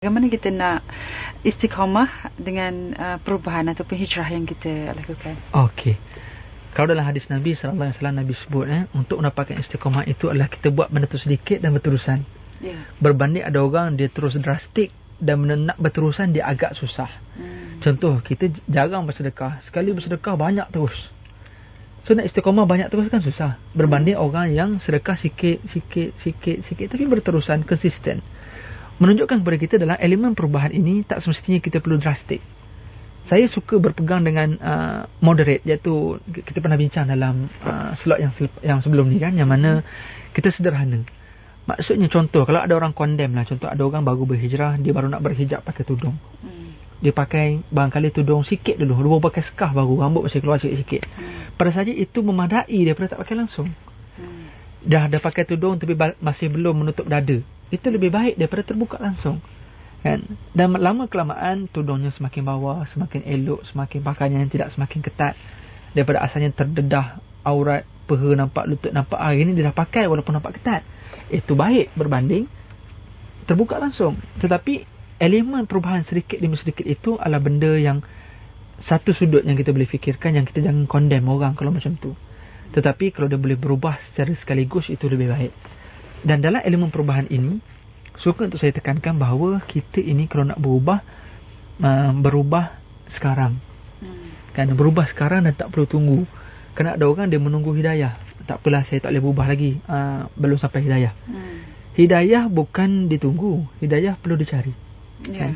Bagaimana kita nak istiqamah dengan uh, perubahan ataupun hijrah yang kita lakukan? Okey. Kalau dalam hadis Nabi sallallahu alaihi wasallam Nabi sebut eh untuk mendapatkan istiqamah itu adalah kita buat benda tu sedikit dan berterusan. Ya. Yeah. Berbanding ada orang dia terus drastik dan nak berterusan dia agak susah. Hmm. Contoh kita jarang bersedekah, sekali bersedekah banyak terus. So nak istiqamah banyak terus kan susah. Berbanding hmm. orang yang sedekah sikit sikit sikit sikit tapi berterusan konsisten menunjukkan kepada kita dalam elemen perubahan ini tak semestinya kita perlu drastik. Saya suka berpegang dengan uh, moderate iaitu kita pernah bincang dalam uh, slot yang yang sebelum ni kan yang mana kita sederhana. Maksudnya contoh kalau ada orang condemn lah contoh ada orang baru berhijrah dia baru nak berhijab pakai tudung. Hmm. Dia pakai barangkali tudung sikit dulu. Dia pakai skaf baru rambut masih keluar sikit-sikit. Hmm. Pada saja itu memadai daripada tak pakai langsung. Hmm. Dah dah pakai tudung tapi masih belum menutup dada itu lebih baik daripada terbuka langsung. Kan? Dan lama kelamaan tudungnya semakin bawah semakin elok semakin pakaiannya tidak semakin ketat. Daripada asalnya terdedah aurat peha nampak lutut nampak hari ini dia dah pakai walaupun nampak ketat. Itu baik berbanding terbuka langsung. Tetapi elemen perubahan sedikit demi sedikit itu adalah benda yang satu sudut yang kita boleh fikirkan yang kita jangan condemn orang kalau macam tu. Tetapi kalau dia boleh berubah secara sekaligus itu lebih baik dan dalam elemen perubahan ini, suka untuk saya tekankan bahawa kita ini kalau nak berubah, uh, berubah sekarang. Hmm. Kan berubah sekarang dan tak perlu tunggu. Kerana ada orang dia menunggu hidayah. Tak apalah saya tak boleh berubah lagi. Uh, belum sampai hidayah. Hmm. Hidayah bukan ditunggu. Hidayah perlu dicari. Yeah. Kan?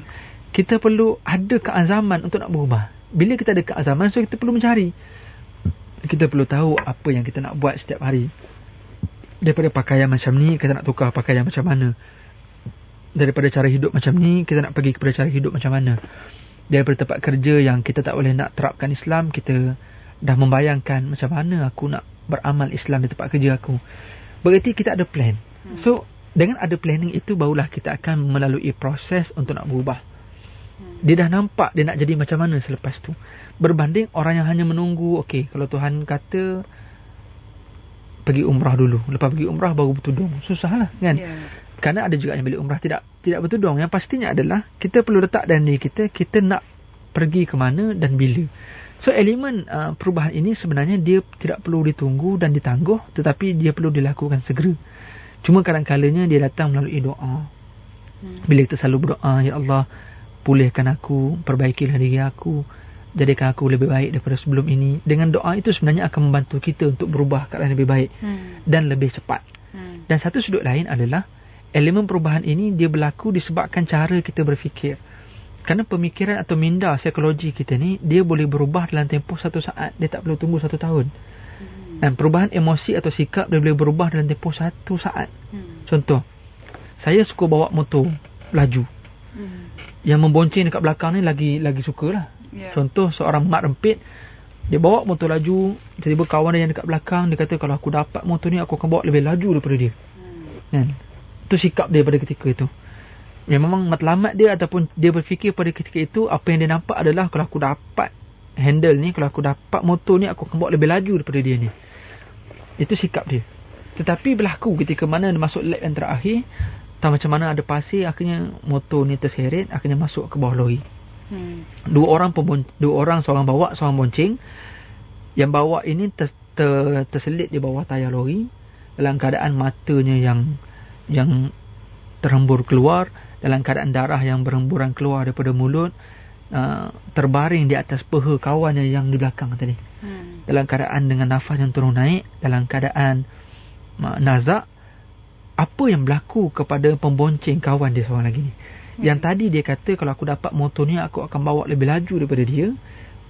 Kita perlu ada keazaman untuk nak berubah. Bila kita ada keazaman, so kita perlu mencari. Kita perlu tahu apa yang kita nak buat setiap hari daripada pakaian macam ni kita nak tukar pakaian macam mana? Daripada cara hidup macam ni kita nak pergi kepada cara hidup macam mana? Daripada tempat kerja yang kita tak boleh nak terapkan Islam kita dah membayangkan macam mana aku nak beramal Islam di tempat kerja aku. Berarti kita ada plan. Hmm. so dengan ada planning itu barulah kita akan melalui proses untuk nak berubah. Hmm. dia dah nampak dia nak jadi macam mana selepas tu. Berbanding orang yang hanya menunggu okey kalau Tuhan kata pergi umrah dulu. Lepas pergi umrah baru bertudung. Susahlah kan? Yeah. Kerana ada juga yang balik umrah tidak tidak bertudung. Yang pastinya adalah kita perlu letak dalam diri kita kita nak pergi ke mana dan bila. So elemen uh, perubahan ini sebenarnya dia tidak perlu ditunggu dan ditangguh tetapi dia perlu dilakukan segera. Cuma kadang-kadangnya dia datang melalui doa. Hmm. Bila kita selalu berdoa, Ya Allah, pulihkan aku, perbaikilah diri aku, jadikan aku lebih baik daripada sebelum ini. Dengan doa itu sebenarnya akan membantu kita untuk berubah keadaan lebih baik hmm. dan lebih cepat. Hmm. Dan satu sudut lain adalah elemen perubahan ini dia berlaku disebabkan cara kita berfikir. Kerana pemikiran atau minda psikologi kita ni dia boleh berubah dalam tempoh satu saat. Dia tak perlu tunggu satu tahun. Hmm. Dan perubahan emosi atau sikap dia boleh berubah dalam tempoh satu saat. Hmm. Contoh, saya suka bawa motor laju. Hmm. Yang membonceng dekat belakang ni lagi lagi sukalah. Yeah. Contoh seorang mak rempit dia bawa motor laju, tiba-tiba kawan dia yang dekat belakang dia kata kalau aku dapat motor ni aku akan bawa lebih laju daripada dia. Hmm. Kan? Itu sikap dia pada ketika itu. Ya memang matlamat dia ataupun dia berfikir pada ketika itu apa yang dia nampak adalah kalau aku dapat handle ni, kalau aku dapat motor ni aku akan bawa lebih laju daripada dia ni. Itu sikap dia. Tetapi berlaku ketika mana dia masuk lap yang terakhir, tahu macam mana ada pasir, akhirnya motor ni terseret, akhirnya masuk ke bawah lori. Hmm. Dua orang pun dua orang seorang bawa seorang bonceng. Yang bawa ini ter, ter, terselit di bawah tayar lori dalam keadaan matanya yang yang terhembur keluar dalam keadaan darah yang berhemburan keluar daripada mulut uh, terbaring di atas peha kawannya yang di belakang tadi. Hmm. Dalam keadaan dengan nafas yang turun naik dalam keadaan uh, nazak apa yang berlaku kepada pembonceng kawan dia seorang lagi ni? Yang tadi dia kata kalau aku dapat motor ni aku akan bawa lebih laju daripada dia.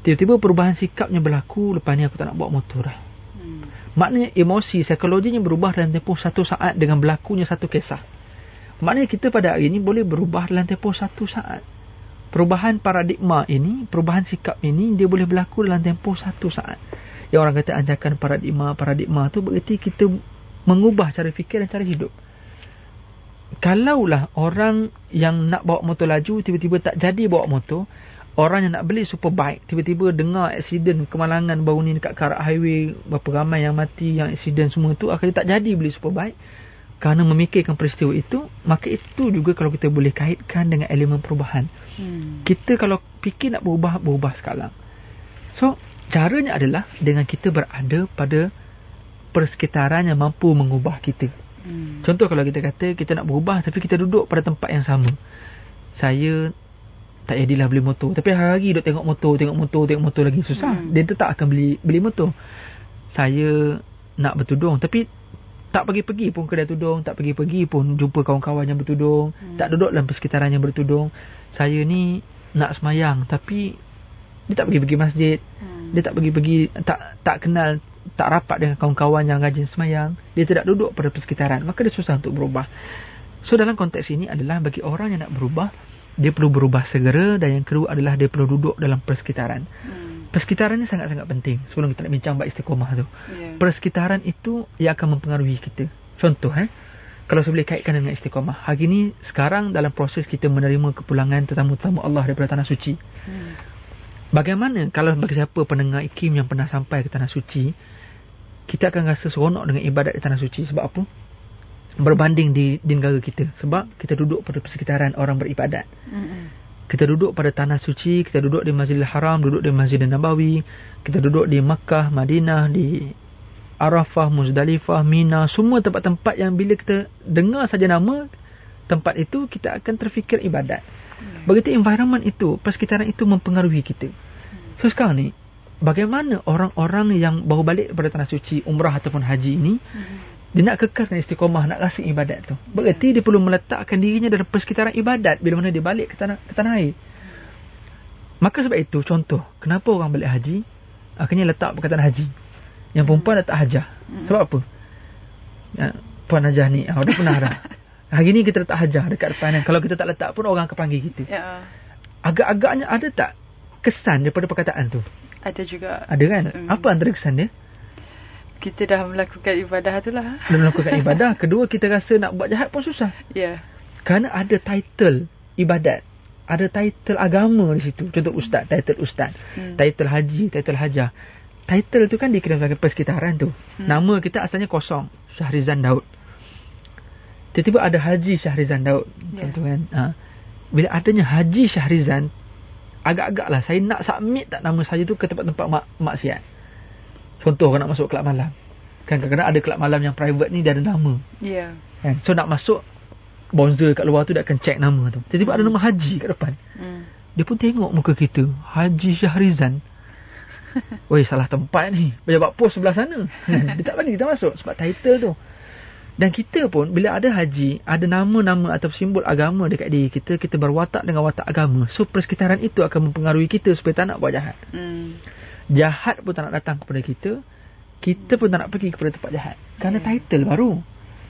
Tiba-tiba perubahan sikapnya berlaku lepas ni aku tak nak bawa motor dah. Hmm. Maknanya emosi psikologinya berubah dalam tempoh satu saat dengan berlakunya satu kisah. Maknanya kita pada hari ini boleh berubah dalam tempoh satu saat. Perubahan paradigma ini, perubahan sikap ini dia boleh berlaku dalam tempoh satu saat. Yang orang kata anjakan paradigma, paradigma tu berarti kita mengubah cara fikir dan cara hidup kalaulah orang yang nak bawa motor laju tiba-tiba tak jadi bawa motor orang yang nak beli superbike tiba-tiba dengar aksiden kemalangan baru ni dekat karak highway berapa ramai yang mati yang aksiden semua tu akhirnya tak jadi beli superbike kerana memikirkan peristiwa itu, maka itu juga kalau kita boleh kaitkan dengan elemen perubahan. Hmm. Kita kalau fikir nak berubah, berubah sekarang. So, caranya adalah dengan kita berada pada persekitaran yang mampu mengubah kita. Hmm. Contoh kalau kita kata kita nak berubah tapi kita duduk pada tempat yang sama. Saya tak jadilah beli motor. Tapi hari-hari duduk tengok motor, tengok motor, tengok motor lagi. Susah. Hmm. Dia tetap akan beli beli motor. Saya nak bertudung tapi tak pergi-pergi pun kedai tudung, tak pergi-pergi pun jumpa kawan-kawan yang bertudung, Hmm. tak duduk dalam persekitaran yang bertudung. Saya ni nak semayang tapi dia tak pergi-pergi masjid. Hmm. Dia tak pergi-pergi tak tak kenal tak rapat dengan kawan-kawan yang rajin semayang. Dia tidak duduk pada persekitaran. Maka dia susah untuk berubah. So dalam konteks ini adalah bagi orang yang nak berubah, dia perlu berubah segera dan yang kedua adalah dia perlu duduk dalam persekitaran. Hmm. Persekitaran ni sangat-sangat penting. Sebelum kita nak bincang bab istiqomah tu. Ya. Persekitaran itu ia akan mempengaruhi kita. Contoh eh. Kalau saya boleh kaitkan dengan istiqomah. Hari ni sekarang dalam proses kita menerima kepulangan tetamu-tetamu Allah daripada tanah suci. Hmm. Bagaimana kalau bagi siapa pendengar IKIM yang pernah sampai ke tanah suci, kita akan rasa seronok dengan ibadat di tanah suci. Sebab apa? Berbanding di, di negara kita. Sebab kita duduk pada persekitaran orang beribadat. Kita duduk pada tanah suci, kita duduk di Masjidil Haram, duduk di Masjidil Nabawi, kita duduk di Makkah, Madinah, di Arafah, Muzdalifah, Mina, semua tempat-tempat yang bila kita dengar saja nama tempat itu, kita akan terfikir ibadat. Begitu environment itu, persekitaran itu mempengaruhi kita. So sekarang ni, bagaimana orang-orang yang baru balik daripada tanah suci, umrah ataupun haji ini, Hmm. dia nak kekalkan istiqomah, nak rasa ibadat tu. Berarti dia perlu meletakkan dirinya dalam persekitaran ibadat bila mana dia balik ke tanah, ke tanah air. Maka sebab itu, contoh, kenapa orang balik haji, akhirnya letak perkataan haji. Yang perempuan letak hajah. Hmm. Sebab apa? Ya, Puan Hajah ni, ah, dah pernah dah. Hari ni kita letak hajah dekat depan. kan. Kalau kita tak letak pun orang akan panggil kita. Ya. Agak-agaknya ada tak kesan daripada perkataan tu? Ada juga. Ada kan? Hmm. Apa antara kesan dia? Kita dah melakukan ibadah tu lah. Dalam melakukan ibadah. Kedua, kita rasa nak buat jahat pun susah. Ya. Kerana ada title ibadat. Ada title agama di situ. Contoh ustaz, title ustaz. Hmm. Title haji, title hajah. Title tu kan dikirim sebagai persekitaran tu. Hmm. Nama kita asalnya kosong. Syahrizan Daud. Tiba-tiba ada Haji Syahrizan Daud. Ya. Contoh kan. Ha. Bila adanya Haji Syahrizan, agak-agak lah saya nak submit tak nama saya tu ke tempat-tempat mak maksiat. Contoh kalau nak masuk kelab malam. Kan kadang-kadang ada kelab malam yang private ni dia ada nama. Ya. Kan? So nak masuk bonzer kat luar tu dia akan check nama tu. Tiba-tiba ada nama Haji kat depan. Hmm. Dia pun tengok muka kita. Haji Syahrizan. Woi salah tempat ni. Pejabat pos sebelah sana. dia tak bagi kita masuk sebab title tu. Dan kita pun bila ada haji, ada nama-nama atau simbol agama dekat diri kita, kita berwatak dengan watak agama. So persekitaran itu akan mempengaruhi kita supaya tak nak buat jahat. Hmm. Jahat pun tak nak datang kepada kita. Kita pun tak nak pergi kepada tempat jahat. Kerana Ya. title baru.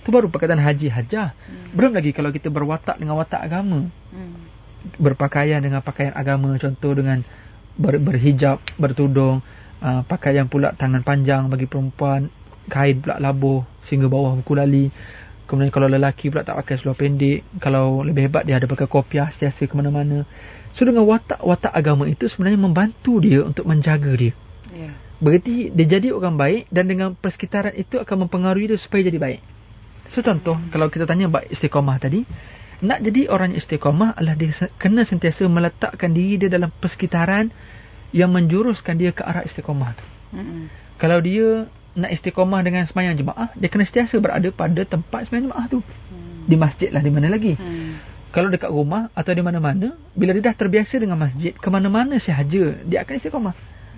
Tu baru perkataan haji hajah. Hmm. Belum lagi kalau kita berwatak dengan watak agama Hmm. berpakaian dengan pakaian agama contoh dengan ber, berhijab bertudung uh, pakaian pula tangan panjang bagi perempuan kain pula labuh sehingga bawah buku lali kemudian kalau lelaki pula tak pakai seluar pendek kalau lebih hebat dia ada pakai kopiah setiasa ke mana-mana so dengan watak-watak agama itu sebenarnya membantu dia untuk menjaga dia Ya. Berarti dia jadi orang baik dan dengan persekitaran itu akan mempengaruhi dia supaya jadi baik. So contoh, kalau kita tanya bab istiqamah tadi, nak jadi orang yang istiqamah adalah dia kena sentiasa meletakkan diri dia dalam persekitaran yang menjuruskan dia ke arah istiqamah tu. Hmm. Kalau dia nak istiqamah dengan semayang jemaah, dia kena sentiasa berada pada tempat semayang jemaah tu. Hmm. Di masjid lah, di mana lagi. Hmm. Kalau dekat rumah atau di mana-mana, bila dia dah terbiasa dengan masjid, ke mana-mana sahaja, dia akan istiqamah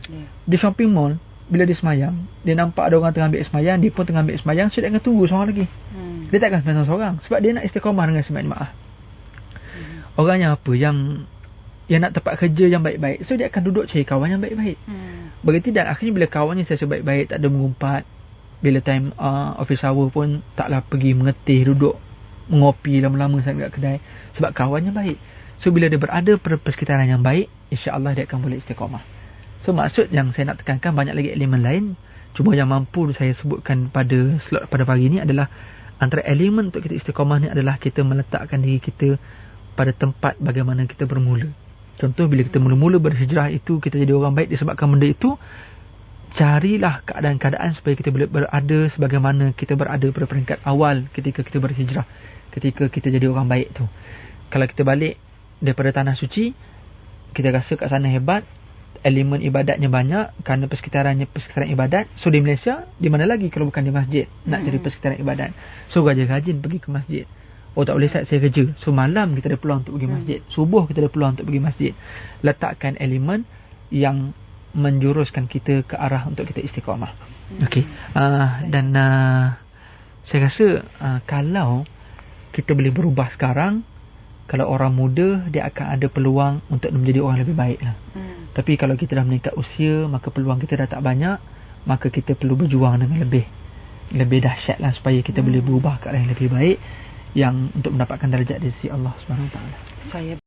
Ya. di shopping mall bila dia semayang dia nampak ada orang tengah ambil semayang dia pun tengah ambil semayang so dia akan tunggu seorang lagi Hmm. dia takkan semayang seorang sebab dia nak istiqamah dengan semayang jemaah Hmm. orang yang apa yang yang nak tempat kerja yang baik-baik. So dia akan duduk cari kawan yang baik-baik. Hmm. begitu dan akhirnya bila kawannya sentiasa baik-baik tak ada mengumpat bila time uh, office hour pun taklah pergi mengetih duduk mengopi lama-lama sangat kat kedai sebab kawannya baik. So bila dia berada pada persekitaran yang baik insya-Allah dia akan boleh istiqamah So maksud yang saya nak tekankan banyak lagi elemen lain. Cuma yang mampu saya sebutkan pada slot pada pagi ni adalah Antara elemen untuk kita istiqamah ni adalah kita meletakkan diri kita pada tempat bagaimana kita bermula Contoh bila kita mula-mula berhijrah itu kita jadi orang baik disebabkan benda itu carilah keadaan-keadaan supaya kita boleh berada sebagaimana kita berada pada peringkat awal ketika kita berhijrah. Ketika kita jadi orang baik tu. Kalau kita balik daripada tanah suci, kita rasa kat sana hebat, elemen ibadatnya banyak kerana persekitarannya persekitaran ibadat. So di Malaysia, di mana lagi kalau bukan di masjid nak Hmm. jadi persekitaran ibadat. So rajin-rajin pergi ke masjid. Oh tak boleh saya, saya kerja. So malam kita ada peluang untuk pergi Hmm. masjid. Subuh kita ada peluang untuk pergi masjid. Letakkan elemen yang menjuruskan kita ke arah untuk kita istiqamah. Okey. Uh, dan uh, saya rasa uh, kalau kita boleh berubah sekarang, kalau orang muda dia akan ada peluang untuk menjadi orang lebih baik lah. Hmm. Tapi kalau kita dah meningkat usia, maka peluang kita dah tak banyak, maka kita perlu berjuang dengan lebih lebih dahsyat lah supaya kita Hmm. boleh berubah ke arah yang lebih baik yang untuk mendapatkan darjat di sisi Allah Subhanahu Wa Taala. Saya